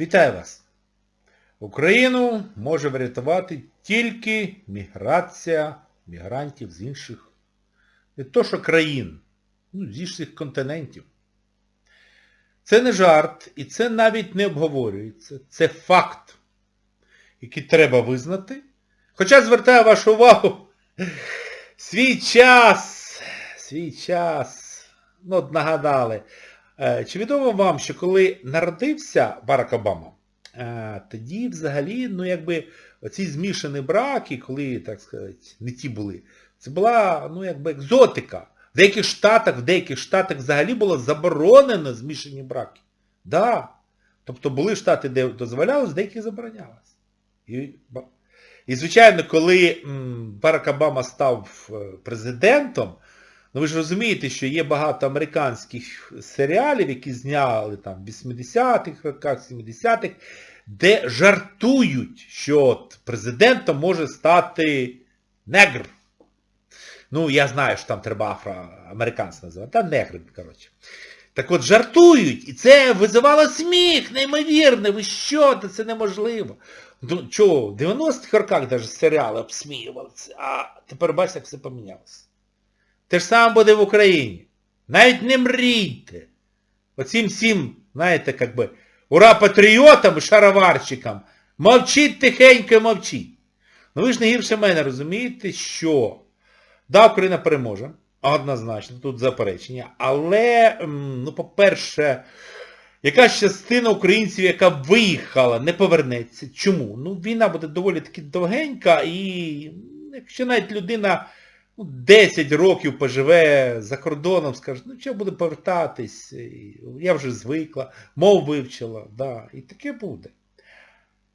Вітаю вас! Україну може врятувати тільки міграція мігрантів з інших, не то що країн, ну, з інших континентів. Це не жарт і це навіть не обговорюється. Це факт, який треба визнати. Хоча звертаю вашу увагу, свій час, свій час, ну от нагадали, Чи відомо вам, що коли народився Барак Обама, е, тоді взагалі, ну якби оці змішані браки, коли, так сказати, не ті були, це була, ну якби екзотика. В деяких штатах, в деяких штатах взагалі було заборонено змішані браки. Да. Тобто були штати, де дозволялось, деякі заборонялось. І, і звичайно, коли Барак Обама став е, президентом, Ну ви ж розумієте, що є багато американських серіалів, які зняли там в 80-х роках, 70-х, де жартують, що от президентом може стати негр. Ну, я знаю, що там треба афроамериканця називати, та негри, коротше. Так от жартують, і це визивало сміх, неймовірне, ви що, та це неможливо. Ну, чого, в 90-х роках навіть серіали обсміювалися, а тепер бачите, як все помінялося. Те ж саме буде в Україні. Навіть не мрійте. Оцім всім, знаєте, як би, ура патріотам і шароварчикам. Мовчіть тихенько мовчіть. Ну ви ж не гірше мене розумієте, що да, Україна переможе, однозначно, тут заперечення, але, ну, по-перше, якась частина українців, яка виїхала, не повернеться. Чому? Ну, війна буде доволі таки довгенька і якщо навіть людина ну, 10 років поживе за кордоном, скаже, ну що буде повертатись, я вже звикла, мов вивчила, да, і таке буде.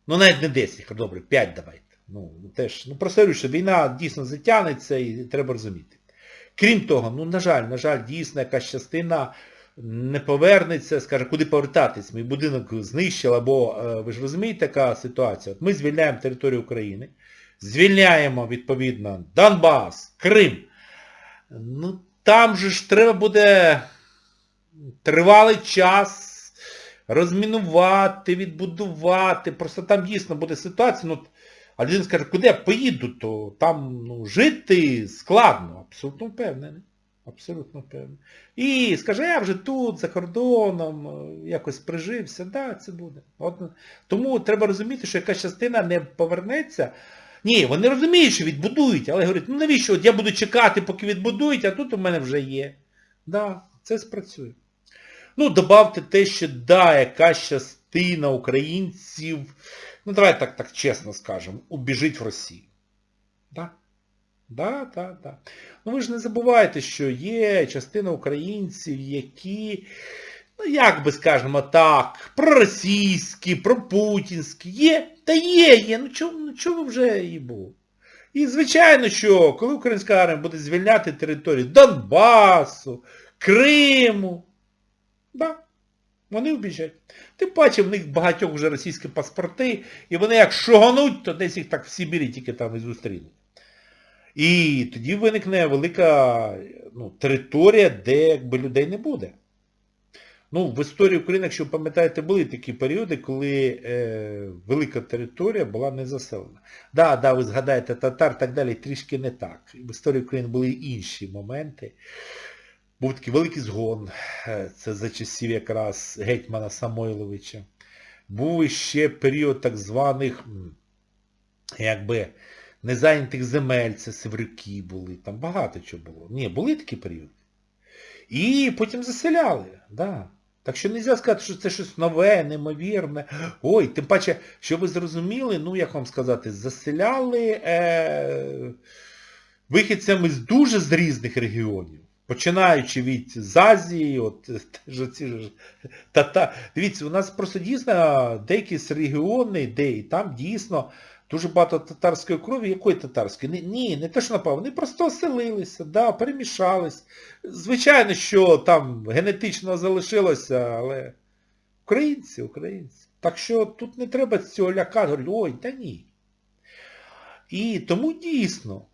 Ну навіть не 10, добре, 5 давайте. Ну, теж, ну просто що війна дійсно затягнеться і треба розуміти. Крім того, ну, на жаль, на жаль, дійсно якась частина не повернеться, скаже, куди повертатись, мій будинок знищили, або, е, ви ж розумієте, така ситуація. От ми звільняємо територію України, звільняємо, відповідно, Донбас, Крим. Ну, там же ж треба буде тривалий час розмінувати, відбудувати. Просто там дійсно буде ситуація. Ну, а людина скаже, куди я поїду, то там ну, жити складно. Абсолютно впевнений. Абсолютно впевнений. І скаже, я вже тут, за кордоном, е, якось прижився. Да, це буде. От, тому треба розуміти, що якась частина не повернеться. Ні, вони розуміють, що відбудують, але говорять, ну навіщо? От я буду чекати, поки відбудують, а тут у мене вже є. Да, це спрацює. Ну, добавте те, що да, якась частина українців, ну давай так так чесно скажемо, убіжить в Росію. Да? Да, да, да. Ну ви ж не забувайте, що є частина українців, які, ну як би скажемо так, проросійські, пропутінські, є, та є, є, ну чого ну, чого вже її було? І звичайно, що коли українська армія буде звільняти території Донбасу, Криму, да, вони вбіжать. Тим паче в них багатьох вже російські паспорти, і вони як шугануть, то десь їх так в Сибірі тільки там і зустрінуть. І тоді виникне велика ну, територія, де якби людей не буде. Ну, в історії України, якщо ви пам'ятаєте, були такі періоди, коли е, велика територія була не заселена. Да, да, ви згадаєте татар, так далі, трішки не так. В історії України були інші моменти. Був такий великий згон, е, це за часів якраз гетьмана Самойловича. Був іще період так званих, якби, незайнятих земель, це Севрюки були, там багато чого було. Ні, були такі періоди. І потім заселяли, да. Так що не можна сказати, що це щось нове, неймовірне. Ой, тим паче, що ви зрозуміли, ну як вам сказати, заселяли е, вихідцями з дуже з різних регіонів. Починаючи від з Азії, от теж оці ж тата. Дивіться, у нас просто дійсно деякі регіони, де і там дійсно дуже багато татарської крові. Якої татарської? Ні, не те, що напав, вони просто оселилися, да, перемішались. Звичайно, що там генетично залишилося, але українці, українці. Так що тут не треба цього лякати, ой, та ні. І тому дійсно,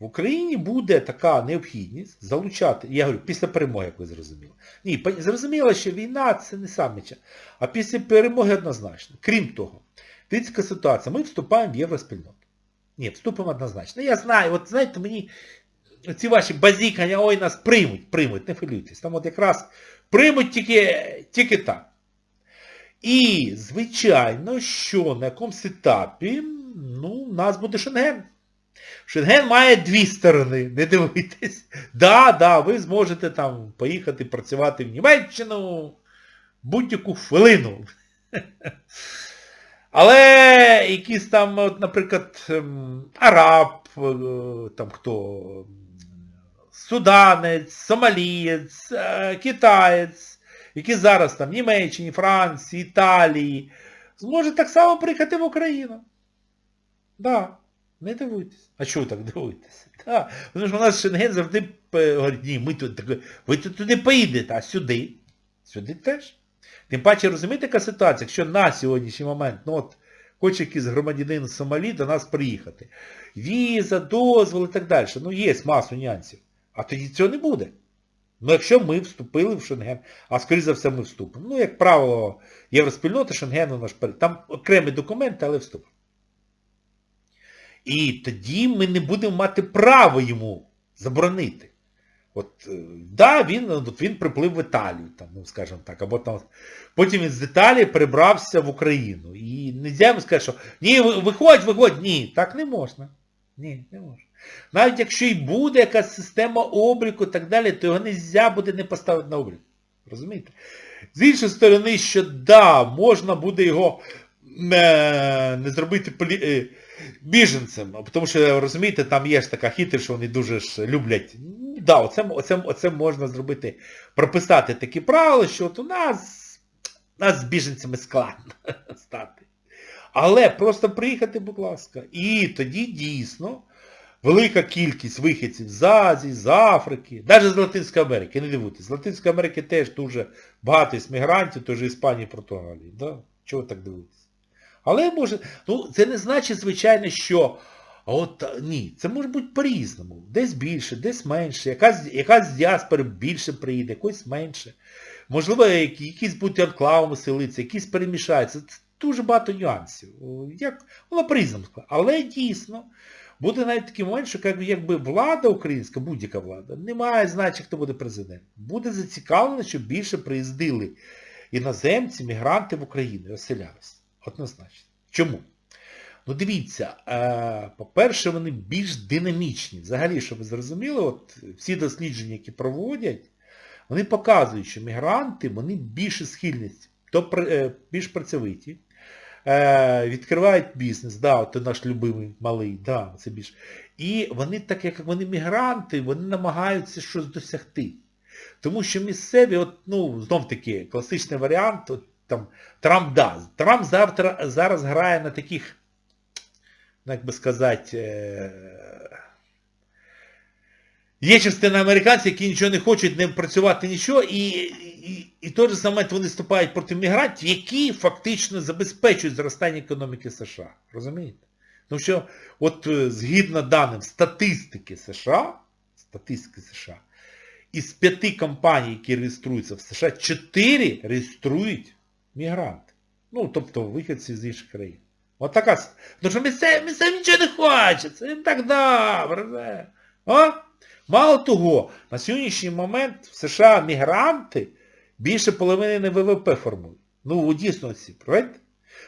в Україні буде така необхідність залучати, я говорю, після перемоги, як ви зрозуміли. Ні, зрозуміло, що війна це не саме час, а після перемоги однозначно. Крім того, дивіться ситуація, ми вступаємо в євроспільноту. Ні, вступимо однозначно. Я знаю, от знаєте, мені ці ваші базікання, ой, нас приймуть, приймуть, не хвилюйтесь. Там от якраз приймуть тільки, тільки так. І, звичайно, що на якомусь етапі, ну, у нас буде Шенген. Шенген має дві сторони, не дивуйтесь. Да, да, ви зможете там поїхати працювати в Німеччину будь-яку хвилину. Але якийсь там, от, наприклад, ем, араб, е, там хто, суданець, сомалієць, е, китаєць, які зараз там Німеччині, Франції, Італії, зможе так само приїхати в Україну. Да, не дивуйтесь. А чого так дивуєтеся? Да. Тому що у нас Шенген завжди е, говорить, ні, ми тут, ви тут туди поїдете, а сюди. Сюди теж. Тим паче, розумієте, яка ситуація, якщо на сьогоднішній момент, ну от, хоче якийсь громадянин Сомалі до нас приїхати. Віза, дозвол і так далі. Ну є масу нюансів. А тоді цього не буде. Ну якщо ми вступили в Шенген, а скоріше за все ми вступимо. Ну, як правило, Євроспільнота, Шенгену наш. Там окремі документи, але вступимо. І тоді ми не будемо мати право йому заборонити. От, е, да, він, він приплив в Італію, там, ну, скажімо так, або там. Потім він з Італії перебрався в Україну. І не можна йому сказати, що ні, виходь, виходь. Ні, так не можна. Ні, не можна. Навіть якщо і буде якась система обліку і так далі, то його не можна буде не поставити на облік. Розумієте? З іншої сторони, що да, можна буде його не, не зробити полі... е, біженцем, тому що, розумієте, там є ж така хитрість, що вони дуже ж люблять. Да, оце, оце, оце можна зробити, прописати такі правила, що от у нас, нас з біженцями складно стати. Але просто приїхати, будь ласка. І тоді дійсно велика кількість вихідців з Азії, з Африки, навіть з Латинської Америки, не дивуйтесь, з Латинської Америки теж дуже багато є мігрантів, теж Іспанії, Португалії. Да? Чого так дивитесь? Але може, ну це не значить, звичайно, що от ні, це може бути по-різному. Десь більше, десь менше. Якась, якась з діаспори більше приїде, якось менше. Можливо, які- якісь будуть анклавами селитися, якісь перемішаються. Це дуже багато нюансів. Як, воно по-різному. Але дійсно, буде навіть такий момент, що якби влада українська, будь-яка влада, не має значення, хто буде президент. Буде зацікавлена, щоб більше приїздили іноземці, мігранти в Україну, розселялися. Однозначно. Чому? Ну дивіться, е, по-перше, вони більш динамічні. Взагалі, щоб ви зрозуміли, от всі дослідження, які проводять, вони показують, що мігранти, вони більше схильність, то е, більш працьовиті, е, відкривають бізнес, да, от наш любимий малий, да, це більш. І вони, так як вони мігранти, вони намагаються щось досягти. Тому що місцеві, от, ну, знов таки, класичний варіант, от, там, Трамп да. Трамп завтра, зараз грає на таких, як би сказати, е, є частина американців, які нічого не хочуть, не працювати нічого, і, і, і той же самий вони вступають проти мігрантів, які фактично забезпечують зростання економіки США. Розумієте? Тому що, от е, згідно даним статистики США, статистики США, із п'яти компаній, які реєструються в США, чотири реєструють мігранти. Ну, тобто виходці з інших країн. От така. Тому що місцеві, місцеві нічого не хочуть, це так добре. А? Мало того, на сьогоднішній момент в США мігранти більше половини не ВВП формують. Ну, у дійсності, правильно?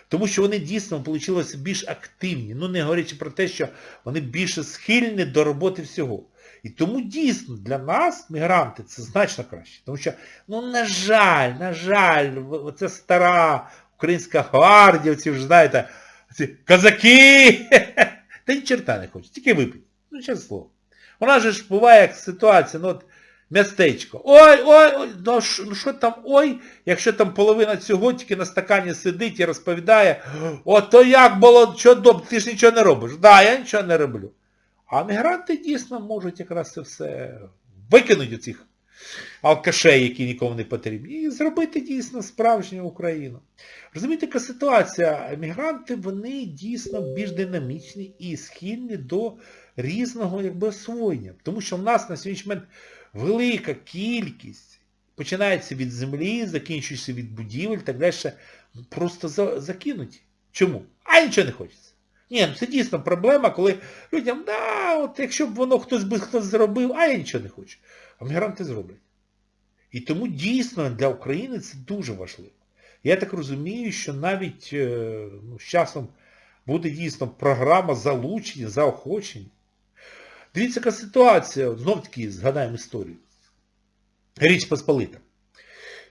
Тому що вони дійсно вийшло більш активні, ну не говорячи про те, що вони більше схильні до роботи всього. І тому дійсно для нас, мігранти, це значно краще. Тому що, ну на жаль, на жаль, оця стара українська гвардія, ці вже знаєте, козаки, та ні черта не хочуть, тільки випить. Ну, чесне слово. У нас же ж буває як ситуація, ну от містечко. Ой, ой, ой, ну що ну, там, ой, якщо там половина цього тільки на стакані сидить і розповідає, о, то як було, що добре, ти ж нічого не робиш. Да, я нічого не роблю. А мігранти дійсно можуть якраз це все викинути цих алкашей, які нікому не потрібні, і зробити дійсно справжню Україну. Розумієте, яка ситуація? Мігранти, вони дійсно більш динамічні і схильні до різного якби освоєння. Тому що в нас на сьогоднішній момент велика кількість, починається від землі, закінчується від будівель, так далі, просто за, закинуті. Чому? А нічого не хочеться. Ні, ну це дійсно проблема, коли людям, да, от якщо б воно хтось би хтось зробив, а я нічого не хочу. А мігранти зроблять. І тому дійсно для України це дуже важливо. Я так розумію, що навіть е, ну, з часом буде дійсно програма залучення, заохочення. Дивіться, яка ситуація, знов таки згадаємо історію. Річ Посполита.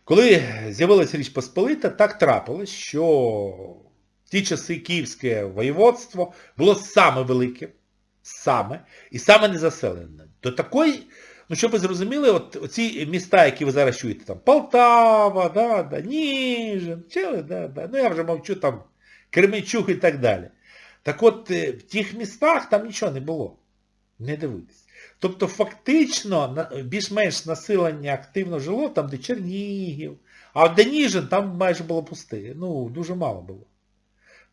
Коли з'явилася Річ Посполита, так трапилось, що в ті часи Київське воєводство було саме велике, саме, і саме незаселене. До такої, ну щоб ви зрозуміли, от оці міста, які ви зараз чуєте, там Полтава, да, да, Ніжин, чили, да, да, ну я вже мовчу там Кременчук і так далі. Так от е, в тих містах там нічого не було. Не дивитись. Тобто фактично більш-менш населення активно жило там, де Чернігів, а де Ніжин там майже було пусте. Ну, дуже мало було.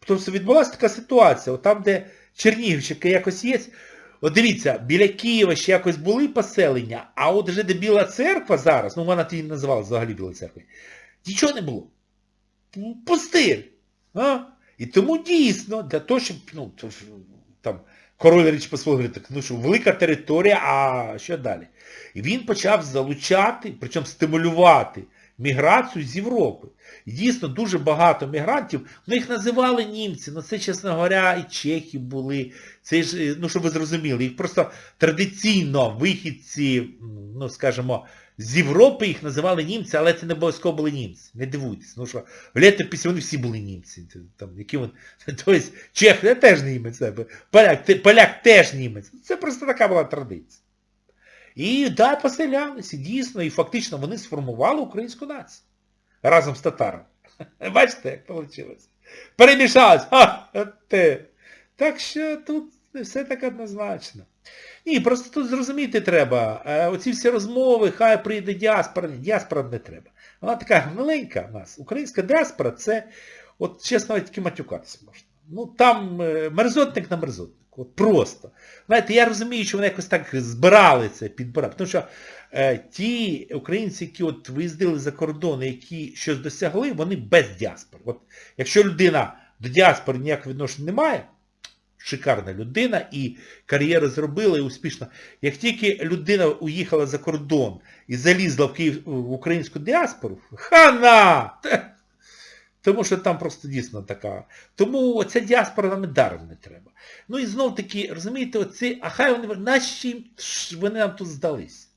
Тобто відбулася така ситуація, от там, де Чернігівщика якось є, от дивіться, біля Києва ще якось були поселення, а от вже де Біла церква зараз, ну вона тоді називалася взагалі Біла церква, нічого не було. Пустир. А? І тому дійсно, для того, щоб, ну, там, король Річ Посполитий, так, ну що, велика територія, а що далі? І він почав залучати, причому стимулювати міграцію з Європи. Дійсно дуже багато мігрантів, ну їх називали німці, ну це, чесно говоря, і чехи були. Це ж, ну щоб ви зрозуміли, їх просто традиційно вихідці, ну скажімо, з Європи їх називали німці, але це не обов'язково були німці. Не дивуйтесь. Ну що, в літописі вони всі були німці. Там, які вони, Тобто Чех теж німець, поляк, поляк теж німець. Це просто така була традиція. І да, поселялися, дійсно, і фактично вони сформували українську націю. Разом з татарами. Бачите, як вийшло? Те. Так що тут все так однозначно. Ні, просто тут зрозуміти треба. Оці всі розмови, хай прийде діаспора. Діаспора не треба. Вона така маленька в нас. Українська діаспора це, от чесно, тільки матюкатися можна. Ну там мерзотник на мерзотник. От Просто. Знаєте, я розумію, що вони якось так збирали це, підбирали. Тому що е, ті українці, які от виїздили за кордон, які щось досягли, вони без діаспори. От Якщо людина до діаспори ніякого відношення не має, шикарна людина і кар'єру зробила і успішно. Як тільки людина уїхала за кордон і залізла в Київ в українську діаспору, хана! Тому що там просто дійсно така. Тому оця діаспора нам і даром не треба. Ну і знов таки, розумієте, оці, а хай вони, наші вони нам тут здались.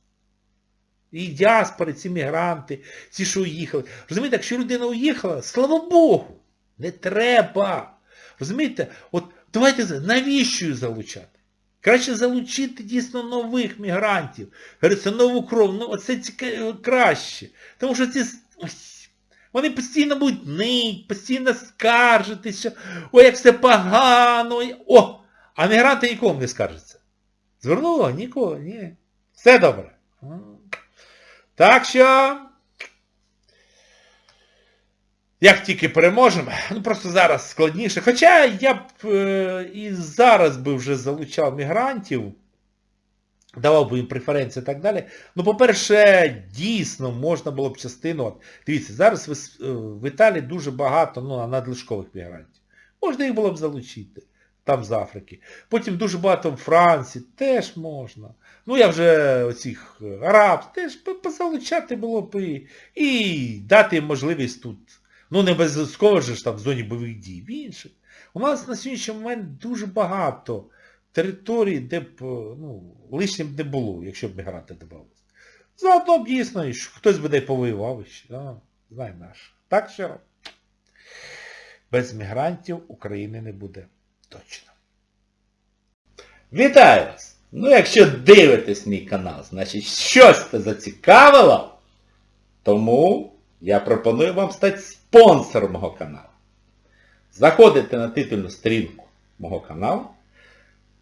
І діаспори, ці мігранти, ці, що уїхали. Розумієте, якщо людина уїхала, слава Богу, не треба. Розумієте, от давайте, навіщо залучати? Краще залучити дійсно нових мігрантів. Говориться, нову кров. Ну, оце краще. Тому що ці... Вони постійно будуть нить, постійно скаржитися, ой, як все погано. О! А мігранти нікому не скаржаться. Звернуло? Нікого, ні. Все добре. Так що... Як тільки переможемо, ну просто зараз складніше. Хоча я б е, і зараз би вже залучав мігрантів, давав би їм преференції і так далі. Ну, по-перше, дійсно можна було б частину... От, Дивіться, зараз в, е, в Італії дуже багато ну, надлишкових мігрантів. Можна їх було б залучити, там з Африки. Потім дуже багато в Франції, теж можна. Ну, я вже оцих е, араб, теж позалучати було б і, і дати їм можливість тут. Ну, не обов'язково ж там в зоні бойових дій, в інших. У нас на сьогоднішній момент дуже багато територій, де б ну, лишнім не було, якщо б мігранти додавалися. Заодно б дійсно, що хтось би не повоював ще. А, знає наш. Так що без мігрантів України не буде точно. Вітаю вас! Ну якщо дивитесь мій канал, значить щось це зацікавило, тому я пропоную вам стати спонсором мого каналу. Заходите на титульну сторінку мого каналу,